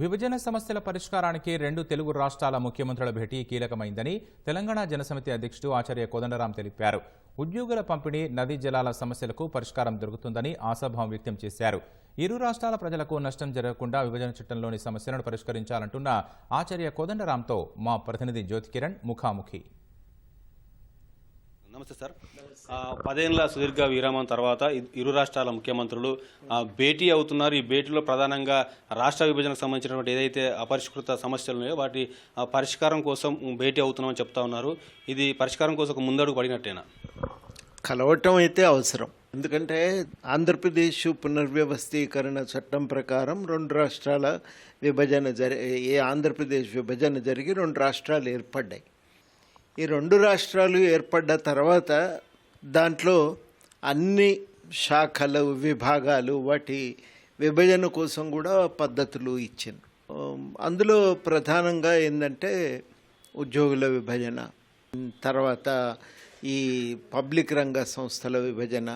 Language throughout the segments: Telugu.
విభజన సమస్యల పరిష్కారానికి రెండు తెలుగు రాష్ట్రాల ముఖ్యమంత్రుల భేటీ కీలకమైందని తెలంగాణ జనసమితి అధ్యక్షుడు ఆచార్య కోదండరాం తెలిపారు. ఉద్యోగుల పంపిణీ నదీ జలాల సమస్యలకు పరిష్కారం దొరుకుతుందని ఆశాభావం వ్యక్తం చేశారు. ఇరు రాష్ట్రాల ప్రజలకు నష్టం జరగకుండా విభజన చట్టంలోని సమస్యలను పరిష్కరించాలంటున్న ఆచార్య కోదండరాంతో మా ప్రతినిధి జ్యోతికిరణ్ ముఖాముఖి. నమస్తే సార్. ఆ, పదేళ్ళ సుదీర్ఘ విరామం తర్వాత ఇరు రాష్ట్రాల ముఖ్యమంత్రులు భేటీ అవుతున్నారు. ఈ భేటీలో ప్రధానంగా రాష్ట్ర విభజనకు సంబంధించినటువంటి ఏదైతే అపరిష్కృత సమస్యలు ఉన్నాయో వాటి ఆ, పరిష్కారం కోసం భేటీ అవుతున్నామని చెప్తా ఉన్నారు. ఇది పరిష్కారం కోసం ఒక ముందడుగు పడినట్టేనా? కలవటం అయితే అవసరం. ఎందుకంటే ఆంధ్రప్రదేశ్ పునర్వ్యవస్థీకరణ చట్టం ప్రకారం రెండు రాష్ట్రాల విభజన జరి ఏ ఆంధ్రప్రదేశ్ విభజన జరిగి రెండు రాష్ట్రాలు ఏర్పడ్డాయి. ఈ రెండు రాష్ట్రాలు ఏర్పడ్డ తర్వాత దాంట్లో అన్ని శాఖలు విభాగాలు వాటి విభజన కోసం కూడా పద్ధతులు ఇచ్చింది. అందులో ప్రధానంగా ఏంటంటే ఉద్యోగుల విభజన తర్వాత ఈ పబ్లిక్ రంగ సంస్థల విభజన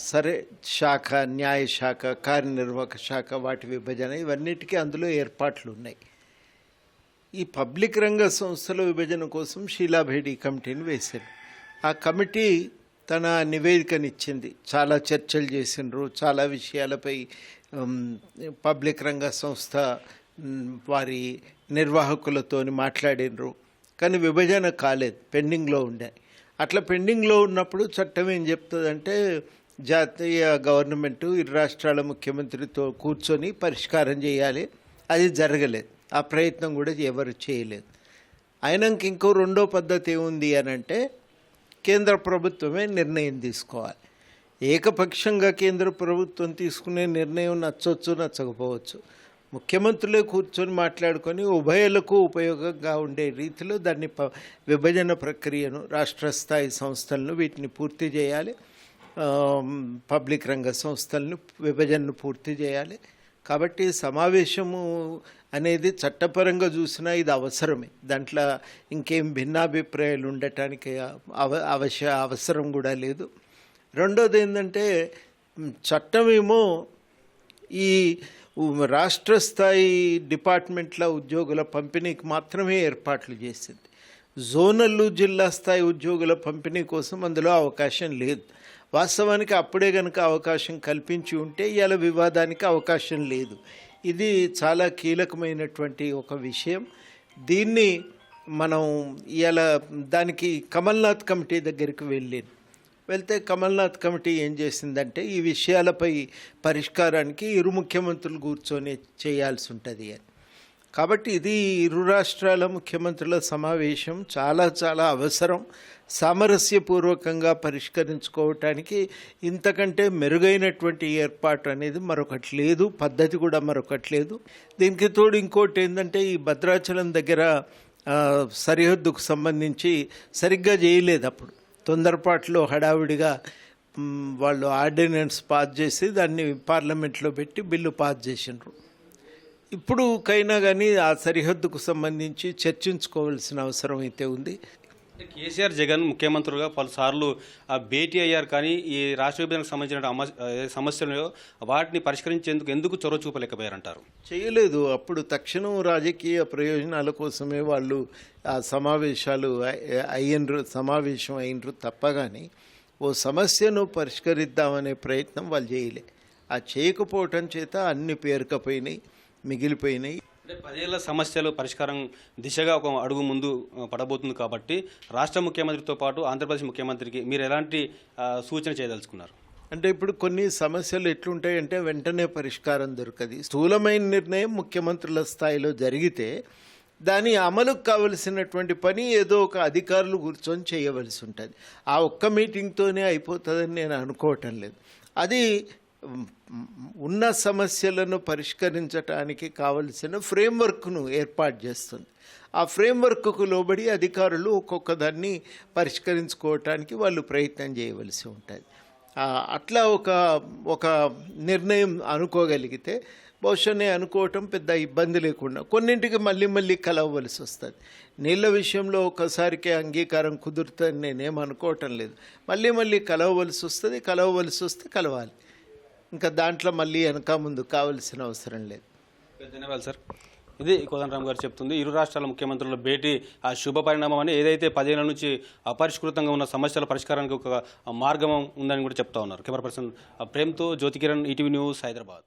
సరే శాఖ న్యాయ శాఖ కార్యనిర్వాహక శాఖ వాటి విభజన ఇవన్నిటికీ అందులో ఏర్పాట్లు ఉన్నాయి ఈ పబ్లిక్ రంగ సంస్థల విభజన కోసం షీలాభేడి కమిటీని వేశారు. ఆ కమిటీ తన నివేదికనిచ్చింది. చాలా చర్చలు చేసిండ్రు. చాలా విషయాలపై పబ్లిక్ రంగ సంస్థ వారి నిర్వాహకులతోని మాట్లాడినరు కానీ విభజన కాలేదు. పెండింగ్లో ఉండే. అట్లా పెండింగ్లో ఉన్నప్పుడు చట్టం ఏం చెప్తుందంటే జాతీయ గవర్నమెంట్ ఇరు రాష్ట్రాల ముఖ్యమంత్రితో కూర్చొని పరిష్కారం చేయాలి. అది జరగలేదు. ఆ ప్రయత్నం కూడా ఎవరు చేయలేదు. అయినాక ఇంకో రెండో పద్ధతి ఏముంది అని అంటే కేంద్ర ప్రభుత్వమే నిర్ణయం తీసుకోవాలి. ఏకపక్షంగా కేంద్ర ప్రభుత్వం తీసుకునే నిర్ణయం నచ్చవచ్చు నచ్చకపోవచ్చు. ముఖ్యమంత్రులే కూర్చొని మాట్లాడుకొని ఉభయలకు ఉపయోగంగా ఉండే రీతిలో దాన్ని ప విభజన ప్రక్రియను రాష్ట్ర స్థాయి సంస్థలను వీటిని పూర్తి చేయాలి. పబ్లిక్ రంగ సంస్థలను విభజనను పూర్తి చేయాలి. కాబట్టి సమావేశము అనేది చట్టపరంగా చూసినా ఇది అవసరమే. దాంట్లో ఇంకేం భిన్నాభిప్రాయాలు ఉండటానికి అవ అవశ అవసరం కూడా లేదు. రెండోది ఏంటంటే చట్టమేమో ఈ రాష్ట్ర స్థాయి డిపార్ట్మెంట్ల ఉద్యోగుల పంపిణీకి మాత్రమే ఏర్పాట్లు చేసింది. జోనల్ జిల్లా స్థాయి ఉద్యోగుల పంపిణీ కోసం అందులో అవకాశం లేదు. వాస్తవానికి అప్పుడే కనుక అవకాశం కల్పించి ఉంటే ఇలా వివాదానికి అవకాశం లేదు. ఇది చాలా కీలకమైనటువంటి ఒక విషయం. దీన్ని మనం ఇలా దానికి కమల్నాథ్ కమిటీ దగ్గరికి వెళ్ళాను వెళ్తే కమల్నాథ్ కమిటీ ఏం చేసిందంటే ఈ విషయాలపై పరిష్కారానికి ఇరు ముఖ్యమంత్రులు కూర్చొని చేయాల్సి ఉంటుంది అని. కాబట్టి ఇది ఇరు రాష్ట్రాల ముఖ్యమంత్రుల సమావేశం. చాలా చాలా అవసరం. సామరస్యపూర్వకంగా పరిష్కరించుకోవటానికి ఇంతకంటే మెరుగైనటువంటి ఏర్పాటు అనేది మరొకటి లేదు. పద్ధతి కూడా మరొకటి లేదు. దీనికి తోడు ఇంకోటి ఏంటంటే ఈ భద్రాచలం దగ్గర సరిహద్దుకు సంబంధించి సరిగ్గా చేయలేదు అప్పుడు. తొందరపాటులో హడావిడిగా వాళ్ళు ఆర్డినెన్స్ పాస్ చేసి దాన్ని పార్లమెంట్లో పెట్టి బిల్లు పాస్ చేసిండ్రు. ఇప్పుడు కైనా కానీ ఆ సరిహద్దుకు సంబంధించి చర్చించుకోవాల్సిన అవసరం అయితే ఉంది. కేసీఆర్ జగన్ ముఖ్యమంత్రులుగా పలుసార్లు ఆ, భేటీ అయ్యారు. కానీ ఈ రాష్ట్ర విభజనకు సంబంధించిన సమస్యలు వాటిని పరిష్కరించేందుకు ఎందుకు చొరవ చూపలేకపోయారంటారు? చేయలేదు. అప్పుడు తక్షణం రాజకీయ ప్రయోజనాల కోసమే వాళ్ళు ఆ సమావేశాలు అయ్యిండ్రు సమావేశం అయినరు తప్ప కానీ ఓ సమస్యను పరిష్కరిద్దామనే ప్రయత్నం వాళ్ళు చేయలే. ఆ చేయకపోవటం చేత అన్ని పేరుకపోయినాయి. మిగిలిపోయినాయి. అంటే పదేళ్ళ సమస్యలు పరిష్కారం దిశగా ఒక అడుగు ముందు పడబోతుంది కాబట్టి రాష్ట్ర ముఖ్యమంత్రితో పాటు ఆంధ్రప్రదేశ్ ముఖ్యమంత్రికి మీరు ఎలాంటి సూచన చేయదలుచుకున్నారు? అంటే ఇప్పుడు కొన్ని సమస్యలు ఎట్లుంటాయంటే వెంటనే పరిష్కారం దొరకదు. స్థూలమైన నిర్ణయం ముఖ్యమంత్రుల స్థాయిలో జరిగితే దాని అమలుకు కావలసినటువంటి పని ఏదో ఒక అధికారులు కూర్చొని చేయవలసి ఉంటుంది. ఆ ఒక్క మీటింగ్తోనే అయిపోతుందని నేను అనుకోవటం లేదు. అది ఉన్న సమస్యలను పరిష్కరించటానికి కావలసిన ఫ్రేమ్వర్క్ను ఏర్పాటు చేస్తుంది. ఆ ఫ్రేమ్వర్క్కు లోబడి అధికారులు ఒక్కొక్క దాన్ని పరిష్కరించుకోవటానికి వాళ్ళు ప్రయత్నం చేయవలసి ఉంటుంది. అట్లా ఒక ఒక నిర్ణయం అనుకోగలిగితే బహుశా అనుకోవటం పెద్ద ఇబ్బంది లేకుండా కొన్నింటికి మళ్ళీ మళ్ళీ కలవవలసి వస్తుంది. నీళ్ళ విషయంలో ఒకసారికే అంగీకారం కుదురుతుందని నేనేం అనుకోవటం లేదు. మళ్ళీ మళ్ళీ కలవవలసి వస్తుంది కలవవలసి వస్తే కలవాలి. ఇంకా దాంట్లో మళ్ళీ వెనక ముందు కావలసిన అవసరం లేదు. ధన్యవాదాలు సార్. ఇది కోదండరామ్ గారు చెప్తుంది. ఇరు రాష్ట్రాల ముఖ్యమంత్రుల భేటీ ఆ శుభ పరిణామం అని ఏదైతే పదేళ్ళ నుంచి అపరిష్కృతంగా ఉన్న సమస్యల పరిష్కారానికి ఒక మార్గం ఉందని కూడా చెప్తా ఉన్నారు. కెమెరా పర్సన్ ప్రేమ్తో జ్యోతికిరణ్ ఈటీవీ న్యూస్ హైదరాబాద్.